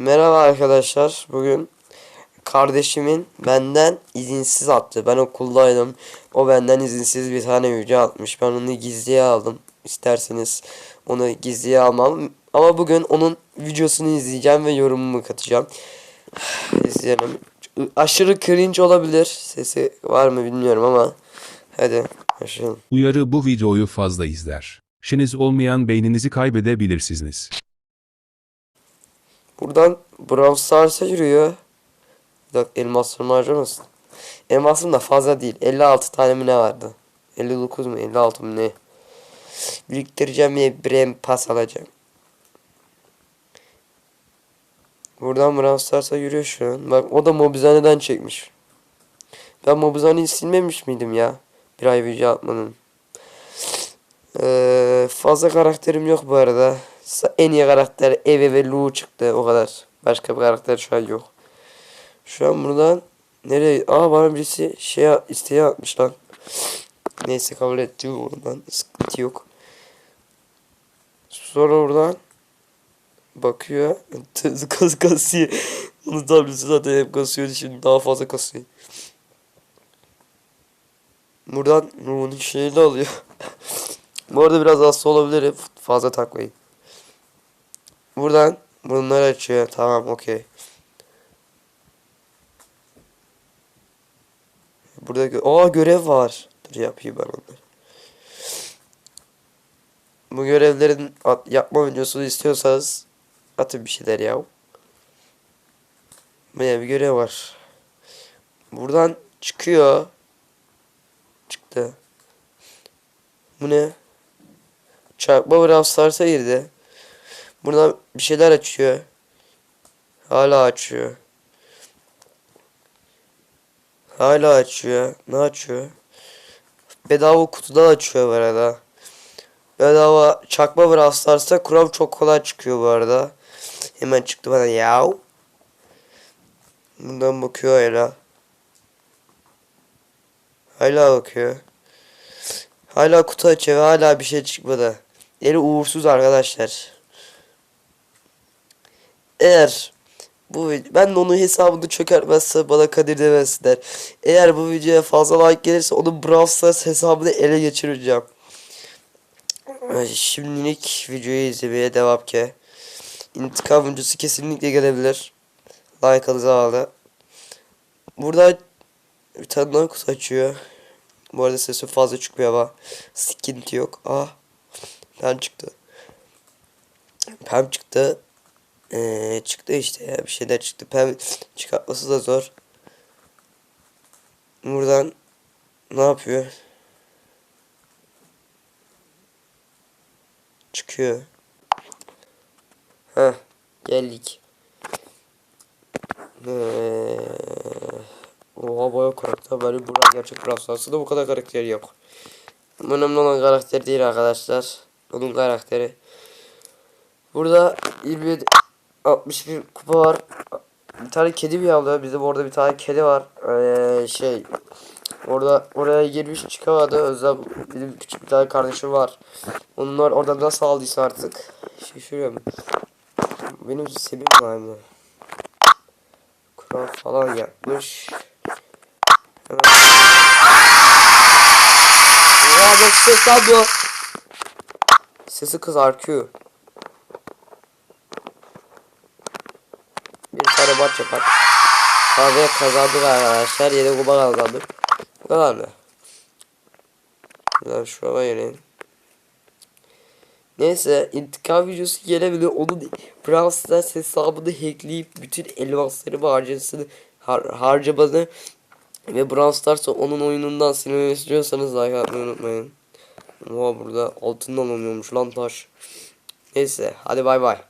Merhaba arkadaşlar. Bugün kardeşimin benden izinsiz attı. Ben okuldaydım. O benden izinsiz bir tane video atmış. Ben onu gizliye aldım. İsterseniz onu gizliye almam. Ama bugün onun videosunu izleyeceğim ve yorumumu katacağım. İzleyelim. Aşırı cringe olabilir. Sesi var mı bilmiyorum ama. Hadi başlayalım. Uyarı bu videoyu fazla izler. Şiniz olmayan beyninizi kaybedebilirsiniz. Buradan Brawl Stars'a yürüyor. Bir dakika elmaslarımı harcamasın. Elmasım da fazla değil. 56 tane mi ne vardı? 59 mu 56 mı ne? Biriktireceğim ve Brem pas alacağım. Buradan Brawl Stars'a yürüyor şu an. Bak o da Mobizhane'den çekmiş. Ben Mobizhane'yi silmemiş miydim ya? Bir ay video atmanın. Ee, fazla karakterim yok bu arada. En iyi karakter Eve ve Lu çıktı o kadar. Başka bir karakter şu an yok. Şu an buradan nereye? Aa bana birisi şey isteği atmış lan. Neyse kabul ettim oradan. Sıkıntı yok. Sonra oradan bakıyor. Kas kasıyor. Onun tableti zaten hep kasıyordu şimdi daha fazla kasıyor. Buradan Ruh'un şeyini alıyor. Bu arada biraz hasta olabilirim. Fazla takmayın. Buradan bunları açıyor. Tamam okey. Burada gö Aa görev var. Dur yapayım ben onları. Bu görevlerin yapma videosunu istiyorsanız atın bir şeyler ya. Böyle bir görev var. Buradan çıkıyor. Çıktı. Bu ne? Çarpma Brawl Stars'a girdi. Buradan bir şeyler açıyor. Hala açıyor. Hala açıyor. Ne açıyor? Bedava kutudan açıyor bu arada. Bedava çakma Brawl Stars'ta kuram çok kolay çıkıyor bu arada. Hemen çıktı bana yav. Buradan bakıyor hala. Hala bakıyor. Hala kutu açıyor ve hala bir şey çıkmadı. Eli uğursuz arkadaşlar. Eğer bu ben onun hesabını çökertmezse bana Kadir demesinler. Eğer bu videoya fazla like gelirse onun Brawl Stars hesabını ele geçireceğim. Şimdilik videoyu izlemeye devam ki. İntikam videosu kesinlikle gelebilir. Like alınıza bağlı. Burada bir tane daha açıyor. Bu arada sesi fazla çıkmıyor ama sıkıntı yok. Ah. Pem çıktı. Pem çıktı. Ee, çıktı işte ya bir şeyler çıktı. Pem çıkartması da zor. Buradan ne yapıyor? Çıkıyor. Heh geldik. Ee, oha baya karakter bari burada gerçek Brawl bu kadar karakter yok. Önemli olan karakter değil arkadaşlar. Onun karakteri. Burada 27 61 kupa var. Bir tane kedi mi aldı? Bizim orada bir tane kedi var. Ee, şey orada oraya girmiş çıkamadı. Özlem benim küçük bir tane kardeşim var. Onlar oradan nasıl aldıysa artık. Şaşırıyorum. Benim sebebim var mı? Kural falan yapmış. Hemen. Ya bak ses abi. Sesi kız Maç yapar. Kahve kazandık arkadaşlar. Yeni kupa kazandık. Bu kadar mı? Buradan şuraya gelin. Neyse intikam videosu gelebilir. Onun Brawl Stars hesabını hackleyip bütün elmasları harcasını har harcamanı ve Brawl Stars'ı onun oyunundan silmemi istiyorsanız like atmayı unutmayın. Oha burada altından alınıyormuş lan taş. Neyse hadi bay bay.